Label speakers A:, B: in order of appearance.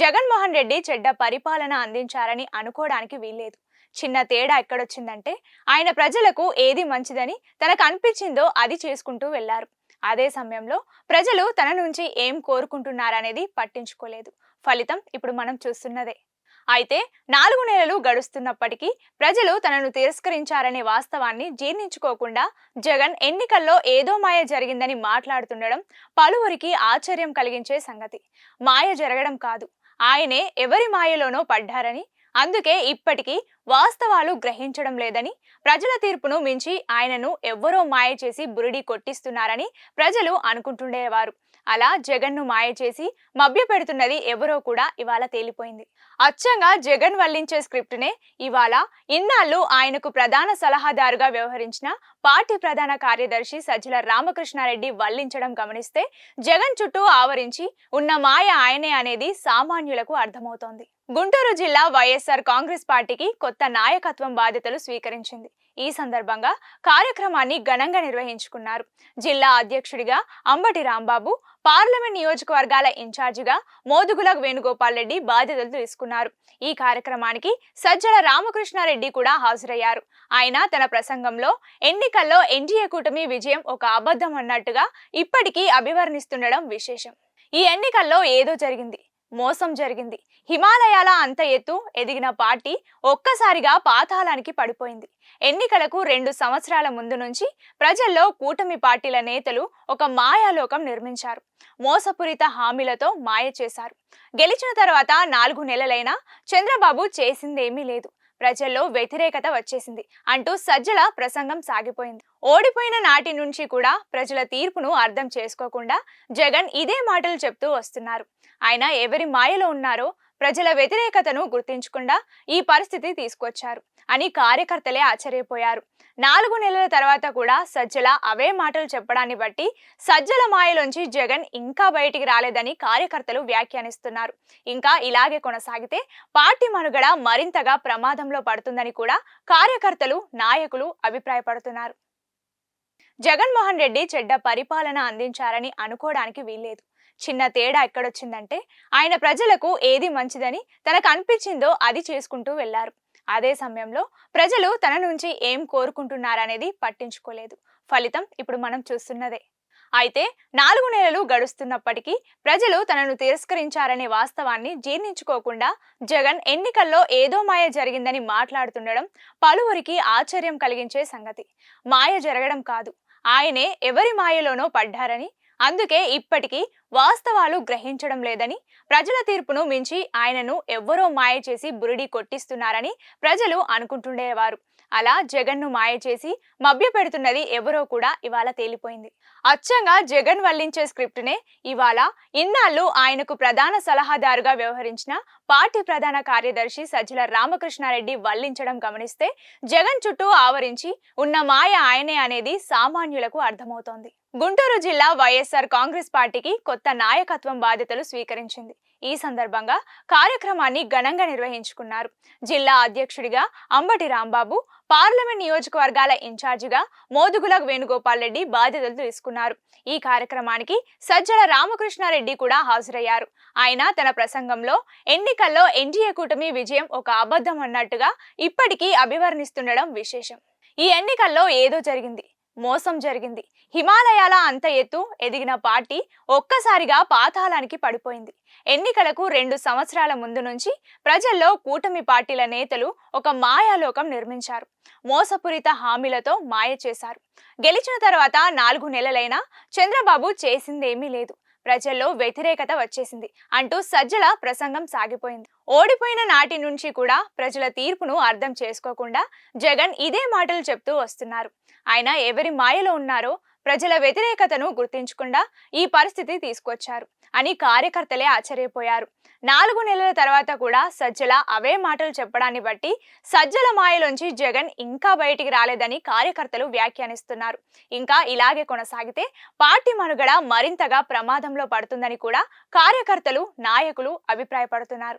A: జగన్మోహన్ రెడ్డి చెడ్డ పరిపాలన అందించారని అనుకోవడానికి వీల్లేదు. చిన్న తేడా ఎక్కడొచ్చిందంటే ఆయన ప్రజలకు ఏది మంచిదని తనకు అనిపించిందో అది చేసుకుంటూ వెళ్ళారు. అదే సమయంలో ప్రజలు తన నుంచి ఏం కోరుకుంటున్నారనేది పట్టించుకోలేదు. ఫలితం ఇప్పుడు మనం చూస్తున్నదే. అయితే నాలుగు నెలలు గడుస్తున్నప్పటికీ ప్రజలు తనను తిరస్కరించారనే వాస్తవాన్ని జీర్ణించుకోకుండా జగన్ ఎన్నికల్లో ఏదో మాయ జరిగిందని మాట్లాడుతుండడం పలువురికి ఆశ్చర్యం కలిగించే సంగతి. మాయ జరగడం కాదు. ఆయనే ఎవరి మాయలోనో పడ్డారని అందుకే ఇప్పటికీ వాస్తవాలు గ్రహించడం లేదని ప్రజల తీర్పును మించి ఆయనను ఎవ్వరో మాయ చేసి బురిడి కొట్టిస్తున్నారని ప్రజలు అనుకుంటుండేవారు. అలా జగన్ను మాయ చేసి మభ్యపెడుతున్నది ఎవరో కూడా ఇవాళ తేలిపోయింది. అచ్చంగా జగన్ వల్లించే స్క్రిప్ట్నే ఇవాళ ఇన్నాళ్ళు ఆయనకు ప్రధాన సలహాదారుగా వ్యవహరించిన పార్టీ ప్రధాన కార్యదర్శి సజ్జల రామకృష్ణారెడ్డి వల్లించడం గమనిస్తే జగన్ చుట్టూ ఆవరించి ఉన్న మాయ ఆయనే అనేది సామాన్యులకు అర్థమవుతోంది. గుంటూరు జిల్లా వైఎస్ఆర్ కాంగ్రెస్ పార్టీకి కొత్త నాయకత్వం బాధ్యతలు స్వీకరించింది. ఈ సందర్భంగా కార్యక్రమాన్ని ఘనంగా నిర్వహించుకున్నారు. జిల్లా అధ్యక్షుడిగా అంబటి రాంబాబు పార్లమెంట్ నియోజకవర్గాల ఇన్ఛార్జిగా మోదుగుల వేణుగోపాల్ రెడ్డి బాధ్యతలు తీసుకున్నారు. ఈ కార్యక్రమానికి సజ్జల రామకృష్ణారెడ్డి కూడా హాజరయ్యారు. ఆయన తన ప్రసంగంలో ఎన్నికల్లో ఎన్డీఏ కూటమి విజయం ఒక అబద్ధం అన్నట్టుగా ఇప్పటికీ అభివర్ణిస్తుండడం విశేషం. ఈ ఎన్నికల్లో ఏదో జరిగింది మోసం జరిగింది హిమాలయాల అంత ఎత్తు ఎదిగిన పార్టీ ఒక్కసారిగా పాతాళానికి పడిపోయింది. ఎన్నికలకు రెండు సంవత్సరాల ముందు నుంచి ప్రజల్లో కూటమి పార్టీల నేతలు ఒక మాయాలోకం నిర్మించారు. మోసపూరిత హామీలతో మాయ చేశారు. గెలిచిన తర్వాత నాలుగు నెలలైనా చంద్రబాబు చేసిందేమీ లేదు. ప్రజల్లో వ్యతిరేకత వచ్చేసింది అంటూ సజ్జల ప్రసంగం సాగిపోయింది. ఓడిపోయిన నాటి నుంచి కూడా ప్రజల తీర్పును అర్థం చేసుకోకుండా జగన్ ఇదే మాటలు చెప్తూ వస్తున్నారు. ఆయన ఎవరి మాయలో ఉన్నారో ప్రజల వ్యతిరేకతను గుర్తించకుండా ఈ పరిస్థితి తీసుకొచ్చారు అని కార్యకర్తలే ఆశ్చర్యపోయారు. నాలుగు నెలల తర్వాత కూడా సజ్జల అవే మాటలు చెప్పడాన్ని బట్టి సజ్జల మాయలోంచి జగన్ ఇంకా బయటికి రాలేదని కార్యకర్తలు వ్యాఖ్యానిస్తున్నారు. ఇంకా ఇలాగే కొనసాగితే పార్టీ మనుగడ మరింతగా ప్రమాదంలో పడుతుందని కూడా కార్యకర్తలు నాయకులు అభిప్రాయపడుతున్నారు. జగన్మోహన్ రెడ్డి చెడ్డ పరిపాలన అందించారని అనుకోవడానికి వీల్లేదు. చిన్న తేడా ఎక్కడొచ్చిందంటే ఆయన ప్రజలకు ఏది మంచిదని తనకు అనిపించిందో అది చేసుకుంటూ వెళ్ళారు. అదే సమయంలో ప్రజలు తన నుంచి ఏం కోరుకుంటున్నారనేది పట్టించుకోలేదు. ఫలితం ఇప్పుడు మనం చూస్తున్నదే. అయితే నాలుగు నెలలు గడుస్తున్నప్పటికీ ప్రజలు తనను తిరస్కరించారనే వాస్తవాన్ని జీర్ణించుకోకుండా జగన్ ఎన్నికల్లో ఏదో మాయ జరిగిందని మాట్లాడుతుండడం పలువురికి ఆశ్చర్యం కలిగించే సంగతి. మాయ జరగడం కాదు. ఆయనే ఎవరి మాయలోనో పడ్డారని అందుకే ఇప్పటికీ వాస్తవాలు గ్రహించడం లేదని ప్రజల తీర్పును మించి ఆయనను ఎవ్వరో మాయ చేసి బురిడి కొట్టిస్తున్నారని ప్రజలు అనుకుంటుండేవారు. అలా జగన్ను మాయ చేసి మభ్యపెడుతున్నది ఎవరో కూడా ఇవాళ తేలిపోయింది. అచ్చంగా జగన్ వల్లించే స్క్రిప్ట్నే ఇవాళ ఇన్నాళ్ళు ఆయనకు ప్రధాన సలహాదారుగా వ్యవహరించిన పార్టీ ప్రధాన కార్యదర్శి సజ్జల రామకృష్ణారెడ్డి వల్లించడం గమనిస్తే జగన్ చుట్టూ ఆవరించి ఉన్న మాయ ఆయనే అనేది సామాన్యులకు అర్థమవుతోంది. గుంటూరు జిల్లా వైఎస్ఆర్ కాంగ్రెస్ పార్టీకి కొత్త నాయకత్వం బాధ్యతలు స్వీకరించింది. ఈ సందర్భంగా కార్యక్రమాన్ని ఘనంగా నిర్వహించుకున్నారు. జిల్లా అధ్యక్షుడిగా అంబటి రాంబాబు పార్లమెంట్ నియోజకవర్గాల ఇన్ఛార్జిగా మోదుగుల వేణుగోపాల్ రెడ్డి బాధ్యతలు తీసుకున్నారు. ఈ కార్యక్రమానికి సజ్జల రామకృష్ణారెడ్డి కూడా హాజరయ్యారు. ఆయన తన ప్రసంగంలో ఎన్నికల్లో ఎన్డీఏ కూటమి విజయం ఒక అబద్ధం అన్నట్టుగా ఇప్పటికీ అభివర్ణిస్తుండడం విశేషం. ఈ ఎన్నికల్లో ఏదో జరిగింది మోసం జరిగింది. హిమాలయాల అంత ఎత్తు ఎదిగిన పార్టీ ఒక్కసారిగా పాతాళానికి పడిపోయింది. ఎన్నికలకు రెండు సంవత్సరాల ముందు నుంచి ప్రజల్లో కూటమి పార్టీల నేతలు ఒక మాయాలోకం నిర్మించారు. మోసపూరిత హామీలతో మాయ చేశారు. గెలిచిన తర్వాత నాలుగు నెలలైనా చంద్రబాబు చేసిందేమీ లేదు. ప్రజల్లో వ్యతిరేకత వచ్చేసింది అంటూ సజ్జల ప్రసంగం సాగిపోయింది. ఓడిపోయిన నాటి నుంచి కూడా ప్రజల తీర్పును అర్థం చేసుకోకుండా జగన్ ఇదే మాటలు చెప్తూ వస్తున్నారు. ఆయన ఎవరి మాయలో ఉన్నారో ప్రజల వ్యతిరేకతను గుర్తించకుండా ఈ పరిస్థితి తీసుకొచ్చారు. అని కార్యకర్తలే ఆశ్చర్యపోయారు. నాలుగు నెలల తర్వాత కూడా సజ్జల అవే మాటలు చెప్పడాన్ని బట్టి సజ్జల మాయలోంచి జగన్ ఇంకా బయటికి రాలేదని కార్యకర్తలు వ్యాఖ్యానిస్తున్నారు. ఇంకా ఇలాగే కొనసాగితే పార్టీ మనుగడ మరింతగా ప్రమాదంలో పడుతుందని కూడా కార్యకర్తలు నాయకులు అభిప్రాయపడుతున్నారు.